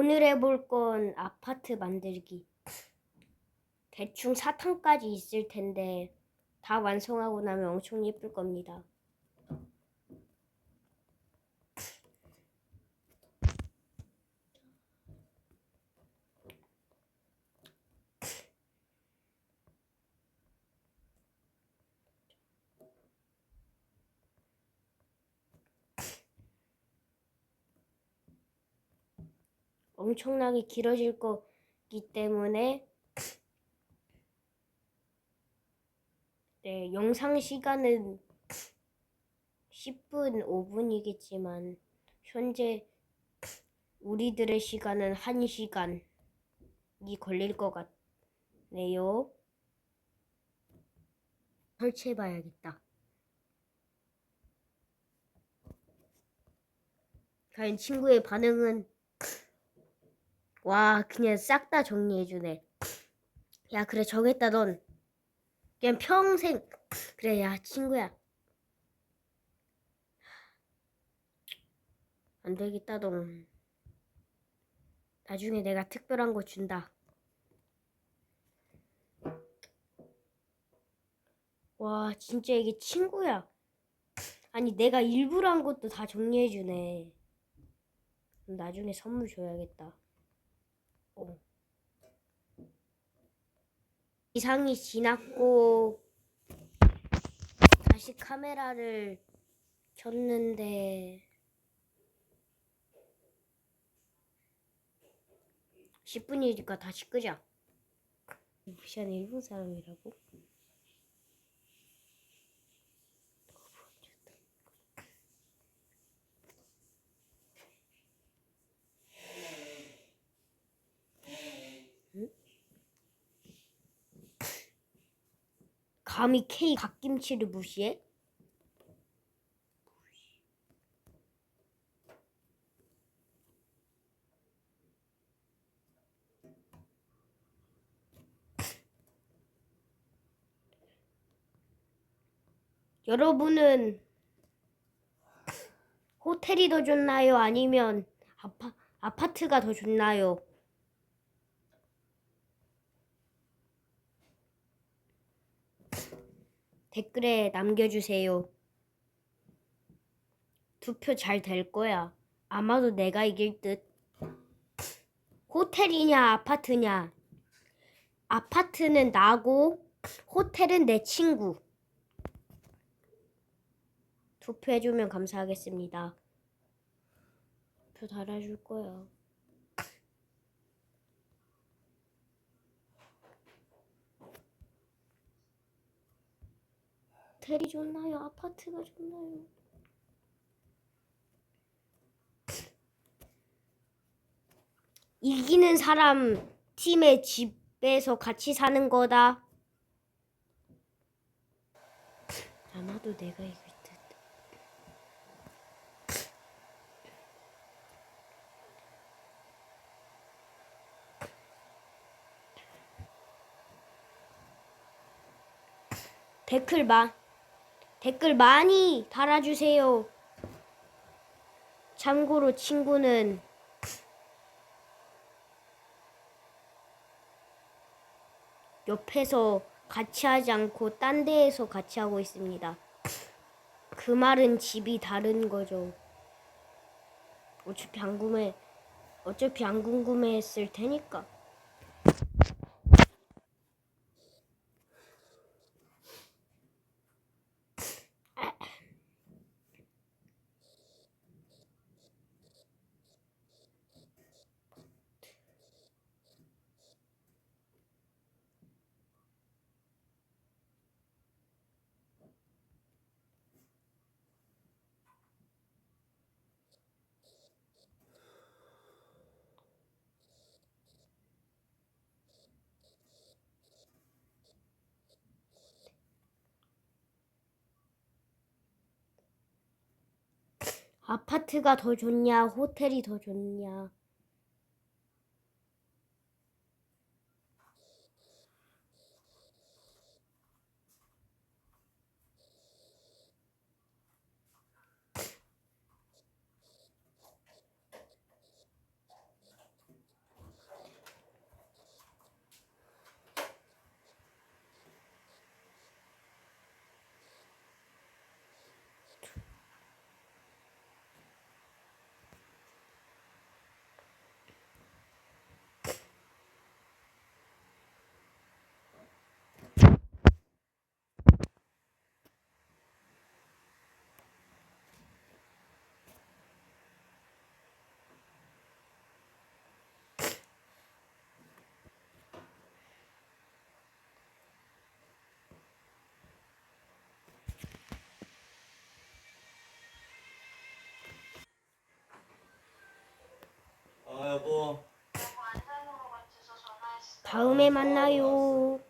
오늘 해볼 건 아파트 만들기. 대충 사탕까지 있을 텐데 다 완성하고 나면 엄청 예쁠 겁니다. 엄청나게 길어질 거기 때문에 네, 영상 시간은 10분, 5분이겠지만 현재 우리들의 시간은 1시간이 걸릴 것 같네요. 설치해 봐야겠다. 과연 친구의 반응은 와 그냥 싹 다 정리해주네. 야 그래 정했다 넌. 그냥 평생 그래 야 친구야. 안 되겠다 넌. 나중에 내가 특별한 거 준다. 와 진짜 이게 친구야. 아니 내가 일부러 한 것도 다 정리해주네. 나중에 선물 줘야겠다. 어. 이상이 지났고 다시 카메라를 켰는데 10분이니까 다시 끄자. 무시한 일본 사람이라고? 감히 K 갓김치를 무시해? 여러분은 호텔이 더 좋나요? 아니면 아파, 아파트가 더 좋나요? 댓글에 남겨주세요. 투표 잘 될 거야. 아마도 내가 이길 듯. 호텔이냐, 아파트냐? 아파트는 나고, 호텔은 내 친구. 투표해주면 감사하겠습니다. 표 달아줄 거야. 호텔이 좋나요? 아파트가 좋나요? 이기는 사람 팀의 집에서 같이 사는 거다. 아마도 내가 이길 듯. 댓글 마 댓글 많이 달아주세요. 참고로 친구는 옆에서 같이 하지 않고 딴 데에서 같이 하고 있습니다. 그 말은 집이 다른 거죠. 어차피 안 궁금해, 어차피 안 궁금했을 테니까. 아파트가 더 좋냐, 호텔이 더 좋냐. 여보. 다음에 만나요. 어.